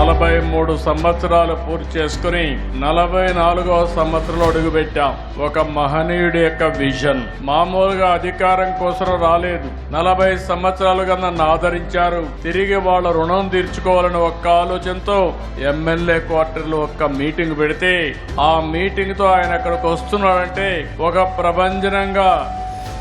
నలభై మూడు సంవత్సరాలు పూర్తి చేసుకుని నలభై నాలుగవ సంవత్సరంలో అడుగుపెట్టాం. ఒక మహనీయుడి యొక్క విజన్. మామూలుగా అధికారం కోసం రాలేదు. నలభై సంవత్సరాలుగా నన్ను ఆదరించారు తిరిగి వాళ్ళ రుణం తీర్చుకోవాలని ఒక్క ఆలోచనతో ఎమ్మెల్యే క్వార్టర్లో ఒక్క మీటింగ్ పెడితే ఆ మీటింగ్తో ఆయన అక్కడికి వస్తున్నాడంటే ఒక ప్రభంజనంగా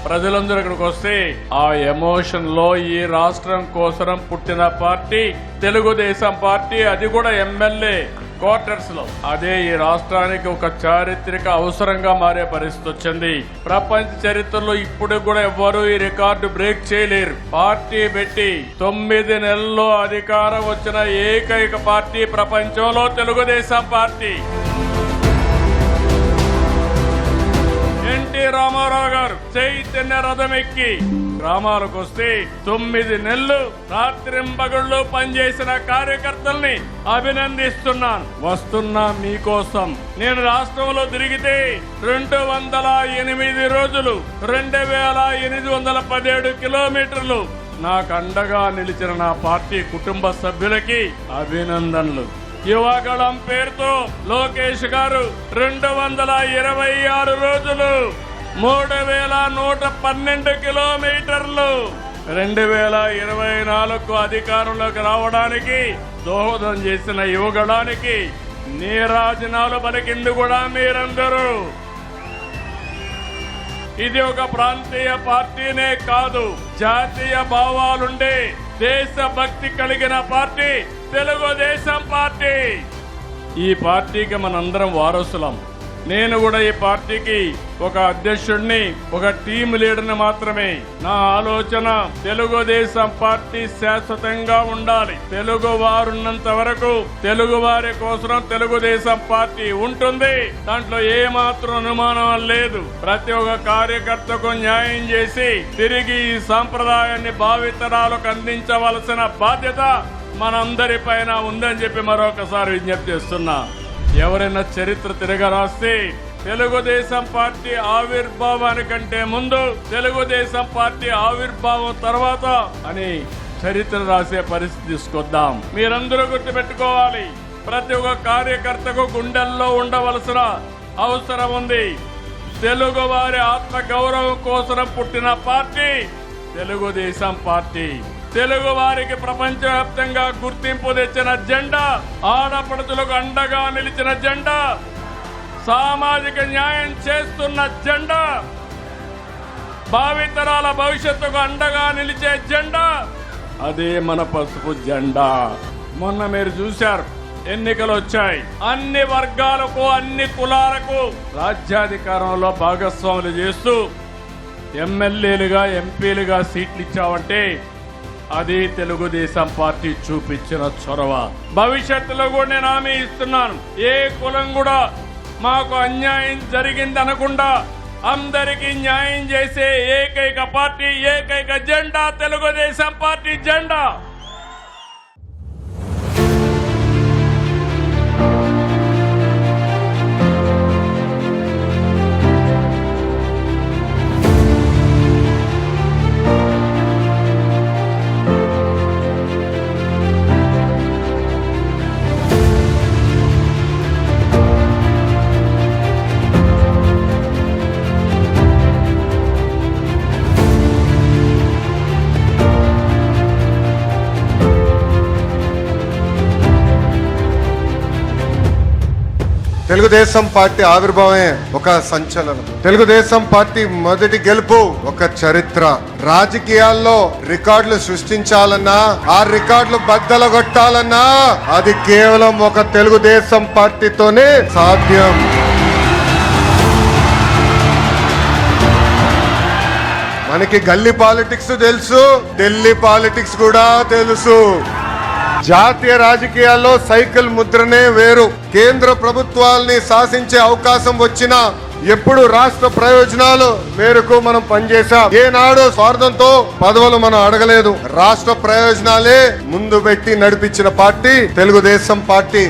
ప్రజలందరూ ఇక్కడికి వస్తే ఆ ఎమోషన్లో ఈ రాష్ట్రం కోసం పుట్టిన పార్టీ తెలుగుదేశం పార్టీ అది కూడా ఎమ్మెల్యే క్వార్టర్స్లో. అదే ఈ రాష్ట్రానికి ఒక చారిత్రక అవసరంగా మారే పరిస్థితి వచ్చింది. ప్రపంచ చరిత్రలో ఇప్పుడు కూడా ఎవ్వరూ ఈ రికార్డు బ్రేక్ చేయలేరు. పార్టీ పెట్టి తొమ్మిది నెలల్లో అధికారం వచ్చిన ఏకైక పార్టీ ప్రపంచంలో తెలుగుదేశం పార్టీ. ఎన్టీ రామారావు గారు చైతన్య రథం ఎక్కి గ్రామాలకు వస్తే తొమ్మిది నెలలు రాత్రింబగుళ్ళు పనిచేసిన కార్యకర్తల్ని అభినందిస్తున్నాను. వస్తున్నా మీకోసం. నేను రాష్ట్రంలో తిరిగితే రెండు వందల ఎనిమిది రోజులు రెండు వేల ఎనిమిది వందల పదిహేడు కిలోమీటర్లు నాకు అండగా నిలిచిన నా పార్టీ కుటుంబ సభ్యులకి అభినందనలు. యువగళం పేరుతో లోకేష్ గారు రెండు వందల ఇరవై ఆరు రోజులు మూడు వేల నూట పన్నెండు కిలోమీటర్లు రెండు వేల ఇరవై నాలుగు అధికారంలోకి రావడానికి దోహదం చేసిన యువగళానికి నీరాజనాలు పలికింది కూడా మీరందరూ. ఇది ఒక ప్రాంతీయ పార్టీనే కాదు జాతీయ భావాలుండే దేశభక్తి కలిగిన పార్టీ తెలుగుదేశం పార్టీ. ఈ పార్టీకి మనందరం వారసులం. నేను కూడా ఈ పార్టీకి ఒక అధ్యక్షుడిని ఒక టీం లీడర్ని మాత్రమే. నా ఆలోచన తెలుగుదేశం పార్టీ శాశ్వతంగా ఉండాలి. తెలుగు వారున్నంత వరకు తెలుగు వారి కోసం తెలుగుదేశం పార్టీ ఉంటుంది. దాంట్లో ఏ మాత్రం అనుమానం లేదు. ప్రతి ఒక్క కార్యకర్తకు న్యాయం చేసి తిరిగి ఈ సాంప్రదాయాన్ని భావితరాలకు అందించవలసిన బాధ్యత మనందరి పైన ఉందని చెప్పి మరొకసారి విజ్ఞప్తి చేస్తున్నా. ఎవరైనా చరిత్ర తిరగరాస్తే తెలుగుదేశం పార్టీ ఆవిర్భావానికంటే ముందు తెలుగుదేశం పార్టీ ఆవిర్భావం తర్వాత అని చరిత్ర రాసే పరిస్థితి తీసుకొద్దాం. మీరందరూ గుర్తుపెట్టుకోవాలి. ప్రతి ఒక్క కార్యకర్తకు గుండెల్లో ఉండవలసిన అవసరం ఉంది. తెలుగు వారి ఆత్మ గౌరవం కోసం పుట్టిన పార్టీ తెలుగుదేశం పార్టీ. తెలుగు వారికి ప్రపంచవ్యాప్తంగా గుర్తింపు తెచ్చిన జెండా ఆడపడుతులకు అండగా నిలిచిన జెండా సామాజిక న్యాయం చేస్తున్న జెండా భావితరాల భవిష్యత్తుకు అండగా నిలిచే జెండా. అదే మన పసుపు జెండా. మొన్న మీరు చూశారు ఎన్నికలు వచ్చాయి. అన్ని వర్గాలకు అన్ని కులాలకు రాజ్యాధికారంలో భాగస్వాములు చేస్తూ ఎమ్మెల్యేలుగా ఎంపీలుగా సీట్లు ఇచ్చావంటే అది తెలుగుదేశం పార్టీ చూపించిన చొరవ. భవిష్యత్తులో కూడా నేను హామీ ఇస్తున్నాను. ఏ కులం కూడా మాకు అన్యాయం జరిగింది అనకుండా అందరికీ న్యాయం చేసే ఏకైక పార్టీ ఏకైక జెండా తెలుగుదేశం పార్టీ జెండా. తెలుగుదేశం పార్టీ ఆవిర్భావమే ఒక సంచలనం. తెలుగుదేశం పార్టీ మొదటి గెలుపు ఒక చరిత్ర. రాజకీయాల్లో రికార్డులు సృష్టించాలన్నా ఆ రికార్డులు బద్దలగొట్టాలన్నా అది కేవలం ఒక తెలుగుదేశం పార్టీతోనే సాధ్యం. మనకి గల్లీ పాలిటిక్స్ తెలుసు ఢిల్లీ పాలిటిక్స్ కూడా తెలుసు. జాతీయ రాజకీయాల్లో సైకిల్ ముద్రనే వేరు. కేంద్ర ప్రభుత్వాల్ని శాసించే అవకాశం వచ్చినా ఎప్పుడు రాష్ట్ర ప్రయోజనాలు మేరకు మనం పనిచేసాం ఏనాడు స్వార్థంతో పదవులు మనం అడగలేదు. రాష్ట్ర ప్రయోజనాలే ముందు పెట్టి నడిపించిన పార్టీ తెలుగుదేశం పార్టీ.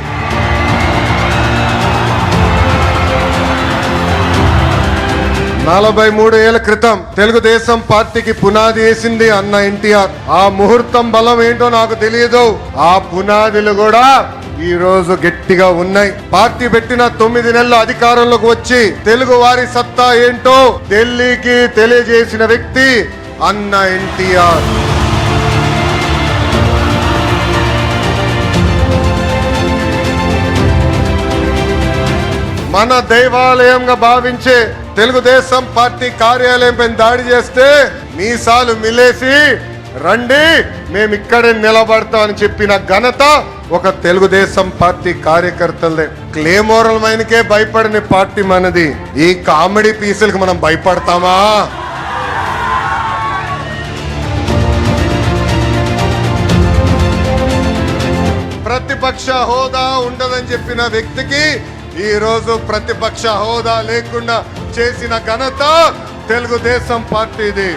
నలభై మూడు ఏళ్ళ క్రితం తెలుగుదేశం పార్టీకి పునాది వేసింది అన్న ఎన్టీఆర్. ఆ ముహూర్తం బలం ఏంటో నాకు తెలియదు. ఆ పునాదులు కూడా ఈ రోజు గట్టిగా ఉన్నాయి. పార్టీ పెట్టిన తొమ్మిది నెలల అధికారంలోకి వచ్చి తెలుగు వారి సత్తా ఏంటో ఢిల్లీకి తెలియజేసిన వ్యక్తి అన్న ఎన్టీఆర్. మన దైవాలయంగా భావించే తెలుగుదేశం పార్టీ కార్యాలయం పైన దాడి చేస్తే మీసాలు మిలేసి రండి మేము ఇక్కడే నిలబడతామని చెప్పిన ఘనత ఒక తెలుగుదేశం పార్టీ కార్యకర్తలదే. క్లేమోరల్ మైన్కే భయపడని పార్టీ మనది. ఈ కామెడీ పీసులకు మనం భయపడతామా? ప్రతిపక్ష హోదా ఉండదని చెప్పిన వ్యక్తికి ఈరోజు ప్రతిపక్ష హోదా లేకుండా చేసిన ఘనత తెలుగుదేశం పార్టీది.